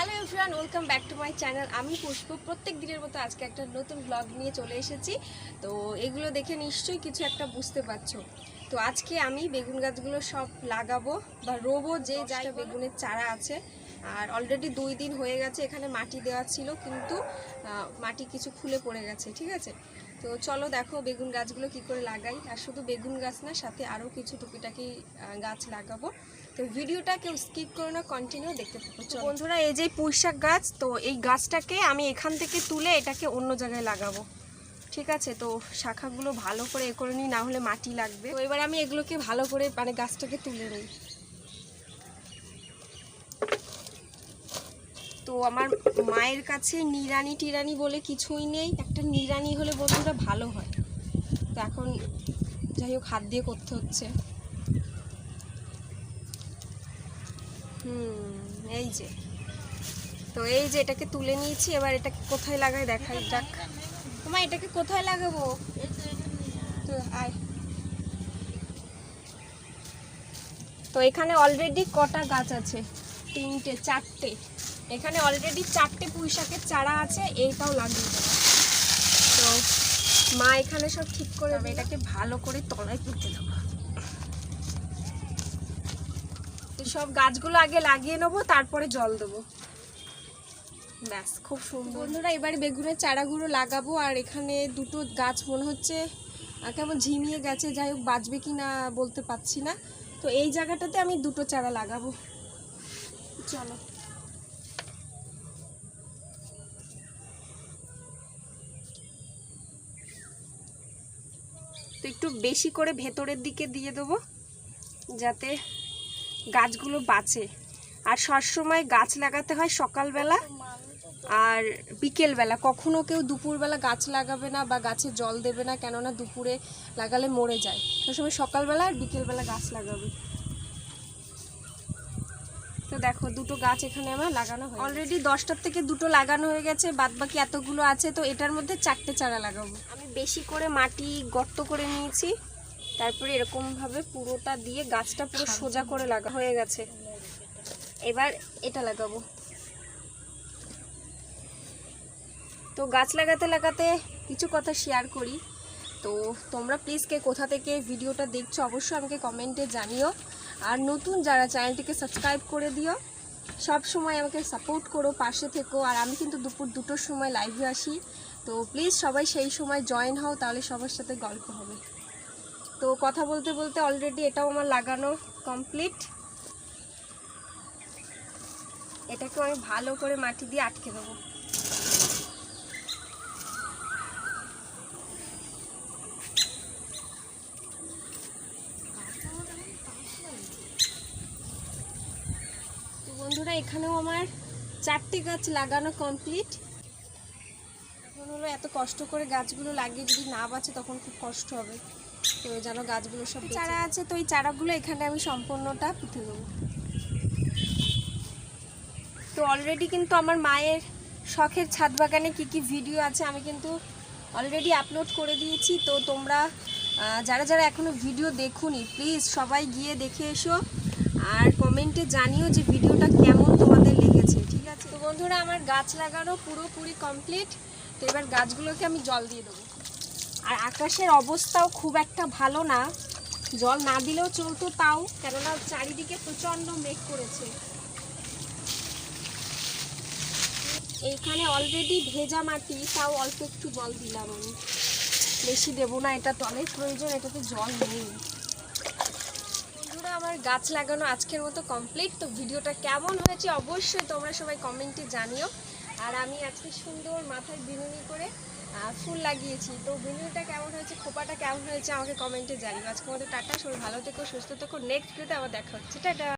Hello everyone welcome back to my channel আমি পুষ্প। প্রত্যেক দিনের মতো আজকে একটা নতুন ব্লগ নিয়ে চলে এসেছি। তো এগুলো দেখে নিশ্চয়ই কিছু একটা বুঝতে পারছ। তো আজকে আমি বেগুন গাছগুলো সব লাগাবো বা রোবো যে যাই বেগুনের চারা আছে। আর অলরেডি দুই দিন হয়ে গেছে এখানে মাটি দেওয়া ছিল কিন্তু মাটি কিছু খুলে পড়ে গেছে ঠিক আছে? তো চলো দেখো বেগুন গাছগুলো কি করে লাগাই। আর শুধু বেগুন গাছ না সাথে আরও কিছু টুকিটাকি গাছ লাগাবো। তো ভিডিওটা কেউ স্কিপ করো না কন্টিনিউ দেখতে থাকো। বন্ধুরা এই যে পুঁইশাক গাছ তো এই গাছটাকে আমি এখান থেকে তুলে এটাকে অন্য জায়গায় লাগাবো। ঠিক আছে? তো শাখাগুলো ভালো করে এ করে নিই না হলে মাটি লাগবে। তো এবার আমি এগুলোকে ভালো করে মানে গাছটাকে তুলে নিই। তো আমার মায়ের কাছে নিরানি টিরানি বলে কিছুই নেই। একটা নিরানি হলে বন্ধুরা ভালো হয়। তো এখন যাই হোক হাত দিয়ে করতে হচ্ছে। হুম এই যে। তো এই যে এটাকে তুলে নিয়েছি এবার এটাকে কোথায় লাগাই দেখাই যাক। তোমার এটাকে কোথায় লাগাবো? তো আয়। তো এখানে অলরেডি কটা গাছ আছে? তিনটে চারটে। এখানে অলরেডি চারটে পুঁইশাকের চারা আছে এইটাও লাগিয়ে দেবো। তো মা এখানে সব ঠিক করে দেবে এটাকে ভালো করে তলায় পুঁতে দেবো তো সব গাছগুলো আগে লাগিয়ে নেব, তারপরে জল দেবো। ব্যাস, খুব সুন্দর। বন্ধুরা, এবারে বেগুনের চারাগুলো লাগাবো, আর এখানে দুটো গাছ মনে হচ্ছে কেমন ঝিমিয়ে গেছে, যাই হোক বাঁচবে কি না বলতে পারছি না। তো এই জায়গাটাতে আমি দুটো চারা লাগাবো। চলো। তো একটু বেশি করে ভেতরের দিকে দিয়ে দেবো, যাতে গাছগুলো বাঁচে। আর সবসময় গাছ লাগাতে হয় সকালবেলা আর বিকেলবেলা। কখনো কেউ দুপুরবেলা গাছ লাগাবে না বা গাছে জল দেবে না কেননা দুপুরে লাগালে মরে যায়। সবসময় সকালবেলা আর বিকেলবেলা গাছ লাগাবে। তো দেখো দুটো গাছ এখানে আমার লাগানো হয় অলরেডি দশটার থেকে দুটো লাগানো হয়ে গেছে বাদ বাকি এতগুলো আছে তো এটার মধ্যে চারটে চারা লাগাবো। আমি বেশি করে মাটি গর্ত করে নিয়েছি। তারপরে এরকমভাবে পুরোটা দিয়ে গাছটা পুরো সোজা করে লাগা হয়ে গেছে। এবার এটা লাগাবো। তো গাছ লাগাতে লাগাতে কিছু কথা শেয়ার করি। তো তোমরা প্লিজ কে কোথা থেকে ভিডিওটা দেখছ অবশ্যই আমাকে কমেন্টে জানিও। আর নতুন যারা চ্যানেলটিকে সাবস্ক্রাইব করে দিও সব সময় আমাকে সাপোর্ট করো পাশে থেকো। আর আমি কিন্তু দুপুর দুটোর সময় লাইভে আসি। তো প্লিজ সবাই সেই সময় জয়েন হও তাহলে সবার সাথে গল্প হবে। তো কথা বলতে বলতে অলরেডি এটাও আমার লাগানো কমপ্লিট এটাকে আমি ভালো করে মাটি দিয়ে আটকে দেবো। বন্ধুরা, এখানেও আমার চারটে গাছ লাগানো কমপ্লিট এখন হলো এত কষ্ট করে গাছগুলো লাগিয়ে যদি না বাঁচে তখন খুব কষ্ট হবে। তো যেন গাছগুলো সব চারা আছে, তো এই চারাগুলো এখানে আমি সম্পূর্ণটা পুঁতে দেবো। তো অলরেডি কিন্তু আমার মায়ের শখের ছাদ বাগানে কি কি ভিডিও আছে আমি কিন্তু অলরেডি আপলোড করে দিয়েছি। তো তোমরা যারা যারা এখনও ভিডিও দেখুনি প্লিজ সবাই গিয়ে দেখে এসো আর কমেন্টে জানিও যে ভিডিওটা কেমন তোমাদের লেগেছে, ঠিক আছে? তো বন্ধুরা, আমার গাছ লাগানো পুরোপুরি কমপ্লিট তো এবার গাছগুলোকে আমি জল দিয়ে দেবো। আর আকাশের অবস্থাও খুব একটা ভালো না। জল না দিলেও চলতো তাও, কেননা চারিদিকে প্রচণ্ড মেঘ করেছে। এইখানে অলরেডি ভেজা মাটি, তাও অল্প একটু জল দিলাম আমি। বেশি দেবো না, এটা তলের প্রয়োজন, এটাতে জল নেই। বন্ধুরা, আমার গাছ লাগানো আজকের মতো কমপ্লিট তো ভিডিওটা কেমন হয়েছে অবশ্যই তোমরা সবাই কমেন্টে জানিও। আর আমি আজকে সুন্দর মাথায় বিনুনি করে ফুল লাগিয়েছি। তো ভিডিওটা কেমন হয়েছে, খোপাটা কেমন হয়েছে আমাকে কমেন্টে জানিও। আজকে মতো টাটা, সবাই ভালো থেকো, সুস্থ থেকো। নেক্সট ভিডিওতে আবার দেখা হচ্ছে। টাটা!